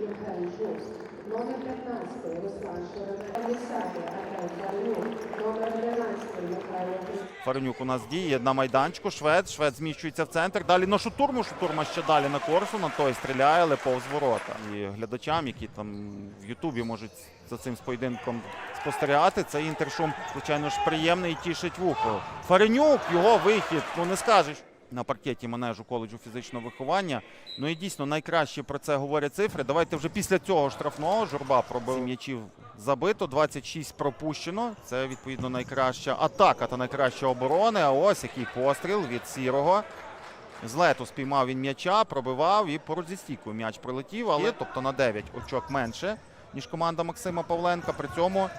Євген Жук, номер 15 Руслан Шеремет, 10 Артем Фарнюк, номер 11 Михайло. Фаренюк у нас діє на майданчику. Швед. Швед зміщується в центр. Далі на шутурму. Шутурма ще далі на корсу. На той стріляє, але повз ворота. І глядачам, які там в Ютубі можуть за цим поєдинком спостерігати, цей інтершум, звичайно ж, приємний і тішить вухо. Фаренюк, його вихід, ну не скажеш. На паркеті манежу коледжу фізичного виховання. Ну і дійсно найкраще про це говорять цифри. Давайте вже після цього штрафного журба пробив м'ячів забито, 26 пропущено. Це відповідно найкраща атака та найкраща оборони. А ось який постріл від сірого. З лету спіймав він м'яча, пробивав і поруч зі стійкою м'яч прилетів, але тобто на 9 очок менше, ніж команда Максима Павленка. При цьому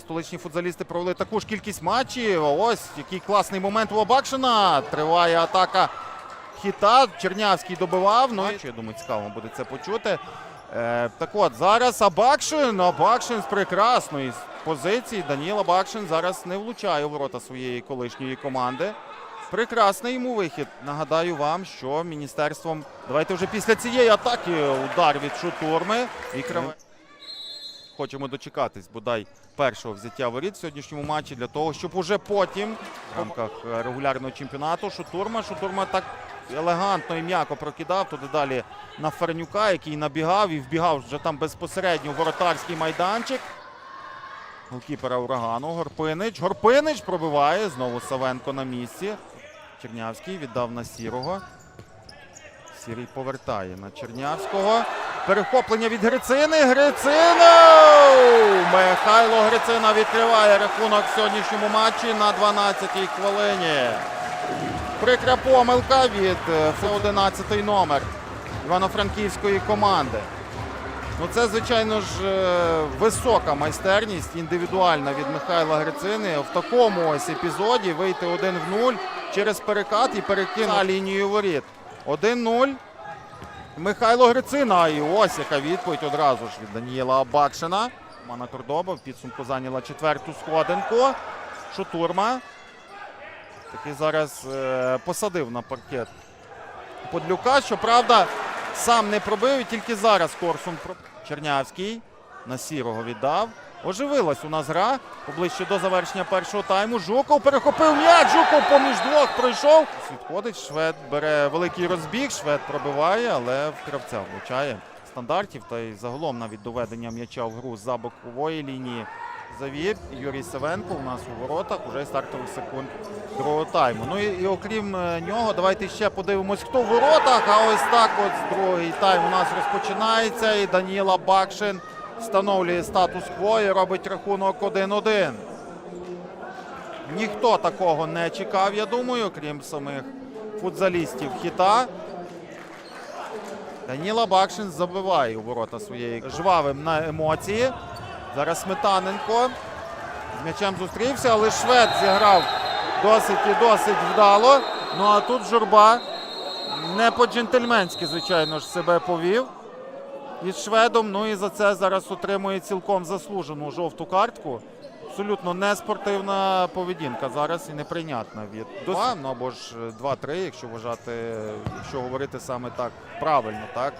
столичні футзалісти провели таку ж кількість матчів. Ось який класний момент у Абакшина. Триває атака хіта. Чернявський добивав. Ну, я думаю, цікаво буде це почути. Е, так от, зараз Абакшин. Абакшин з прекрасної позиції. Даніл Абакшин зараз не влучає у ворота своєї колишньої команди. Прекрасний йому вихід. Нагадаю вам, що міністерством. Давайте вже після цієї атаки удар від шутурми. І Краве- Хочемо дочекатись бодай першого взяття воріт в сьогоднішньому матчі для того, щоб уже потім в рамках е, регулярного чемпіонату Шутурма. Шутурма так елегантно і м'яко прокидав туди далі на Фернюка, який набігав і вбігав вже там безпосередньо в воротарський майданчик. Голкіпера урагану. Горпинич. Горпинич пробиває. Знову Савенко на місці. Чернявський віддав на сірого. Сірий повертає на Чернявського. Перехоплення від Грицини. Грицина! Михайло Грицина відкриває рахунок в сьогоднішньому матчі на 12-й хвилині. Прикра помилка від е, 11-й номер Івано-Франківської команди. Ну, це, звичайно ж, е, висока майстерність індивідуальна від Михайла Грицини. В такому ось епізоді вийти 1 в 0 через перекат і перекинути лінію воріт. 1-0. Михайло Грицина. І ось яка відповідь одразу ж від Даніїла Абакшина. Мана Кордоба в підсумку зайняла четверту сходинку. Шутурма. Такий зараз е, посадив на паркет Подлюка. Щоправда, сам не пробив і тільки зараз Корсун Чернявський на сірого віддав. Оживилась у нас гра поближче до завершення першого тайму. Жуков перехопив м'яч. Жуков поміж двох пройшов. Відходить. Швед бере великий розбіг. Швед пробиває, але в кравця влучає стандартів. Та й загалом навіть доведення м'яча в гру за бокової лінії завів Юрій Савенко у нас у воротах уже стартових секунд другого тайму. Ну і, і окрім е, нього, давайте ще подивимось, хто в воротах. А ось так от другий тайм у нас розпочинається. І Даніла Бакшин встановлює статус-кво і робить рахунок 1-1. Ніхто такого не чекав, я думаю, крім самих футзалістів хіта. Даніла Бакшин забиває у ворота своєї жвавим на емоції. Зараз Сметаненко з м'ячем зустрівся, але швед зіграв досить і досить вдало. Ну а тут журба не по-джентльменськи, звичайно ж, себе повів із шведом. Ну і за це зараз отримує цілком заслужену жовту картку. Абсолютно неспортивна поведінка зараз і неприйнятна від два, ну або ж 2-3, якщо вважати, якщо говорити саме так правильно, так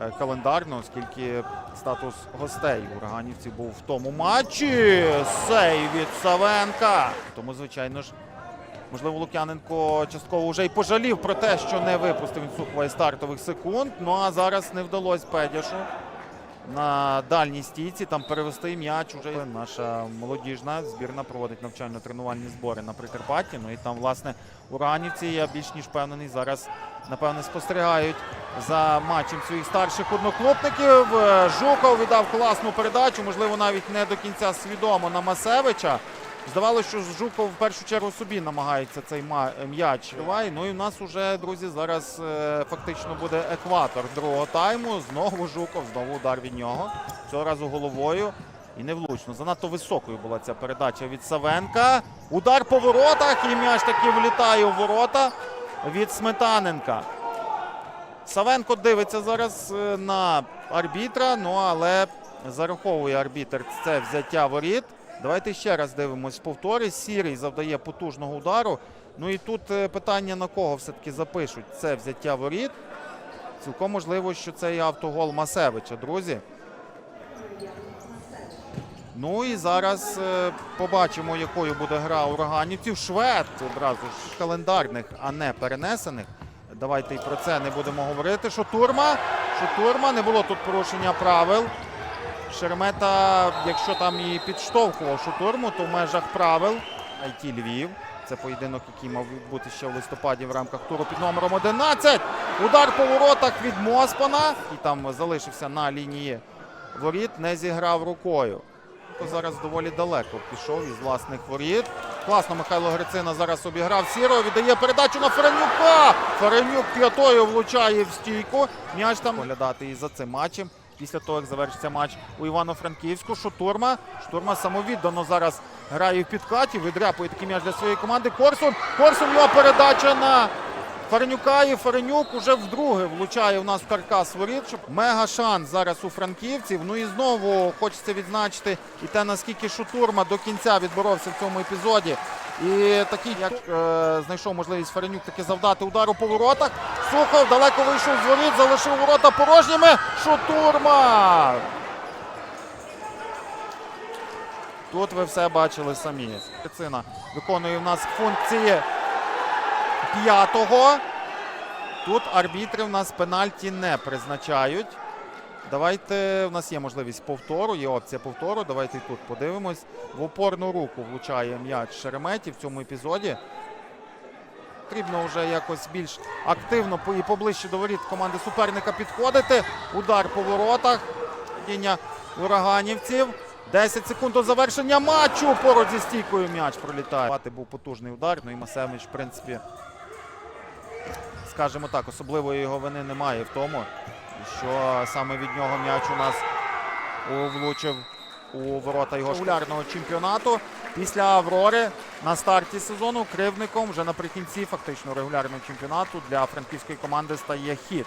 е, календарно, оскільки статус гостей ураганівців був в тому матчі. Сей від Савенка. Тому, звичайно ж, можливо, Лук'яненко частково вже й пожалів про те, що не випустив він суховий стартових секунд. Ну а зараз не вдалося Педяшу на дальній стійці там перевести м'яч. Уже наша молодіжна збірна проводить навчально-тренувальні збори на Прикарпатті. Ну і там, власне, уранівці, я більш ніж впевнений, зараз напевне спостерігають за матчем своїх старших одноклубників. Е, Жуков віддав класну передачу, можливо, навіть не до кінця свідомо на Масевича. Здавалося, що Жуков в першу чергу собі намагається цей м'яч. Ну і в нас уже, друзі, зараз е, фактично буде екватор другого тайму. Знову Жуков, знову удар від нього. Цього разу головою. І невлучно. Занадто високою була ця передача від Савенка. Удар по воротах, і м'яч таки влітає у ворота від Сметаненка. Савенко дивиться зараз е, на арбітра, ну але зараховує арбітр це взяття воріт. Давайте ще раз дивимось повтори. Сірий завдає потужного удару. Ну і тут е, питання на кого все-таки запишуть це взяття воріт. Цілком можливо, що це і автогол Масевича, друзі. Ну і зараз е, побачимо, якою буде гра ураганівців. Швед одразу ж календарних, а не перенесених. Давайте і про це не будемо говорити. Шотурма, Шотурма, не було тут порушення правил. Шеремета, якщо там і підштовхував Шотурму, то в межах правил IT Львів. Це поєдинок, який мав бути ще в листопаді в рамках туру під номером 11. Удар по воротах від Моспана. І там залишився на лінії воріт, не зіграв рукою. То зараз доволі далеко пішов із власних воріт. Класно Михайло Грицина зараз обіграв Сіро. Віддає передачу на Ференюка. Ференюк п'ятою влучає в стійку. М'яч там оглядати і за цим матчем. Після того, як завершиться матч у Івано-Франківську, Шутурма. Штурма самовіддано зараз грає в підкаті, видряпує такий м'яч для своєї команди. Корсун. Корсун його передача на Фаренюка. І Фаренюк уже вдруге влучає у нас в каркас воріт. Мега шанс зараз у франківців. Ну і знову хочеться відзначити і те, наскільки Шутурма до кінця відборовся в цьому епізоді. І такий, як е, знайшов можливість Фаренюк таки завдати удару по воротах. Сухов далеко вийшов з воріт, залишив ворота порожніми. Шутурма. Тут ви все бачили самі. Кацина виконує в нас функції п'ятого. Тут арбітри в нас пенальті не призначають. Давайте, в нас є можливість повтору, є опція повтору. Давайте тут подивимось. В опорну руку влучає м'яч Шереметі в цьому епізоді. Потрібно вже якось більш активно і поближче до воріт команди суперника підходити. Удар по воротах. Падіння ураганівців. 10 секунд до завершення матчу. Поруч зі стійкою м'яч пролітає. Був потужний удар. Ну і Масевич, в принципі, скажімо так, особливої його вини немає в тому, що саме від нього м'яч у нас влучив у ворота його регулярного чемпіонату. Після Аврори на старті сезону кривником вже наприкінці фактично регулярного чемпіонату для франківської команди стає хід.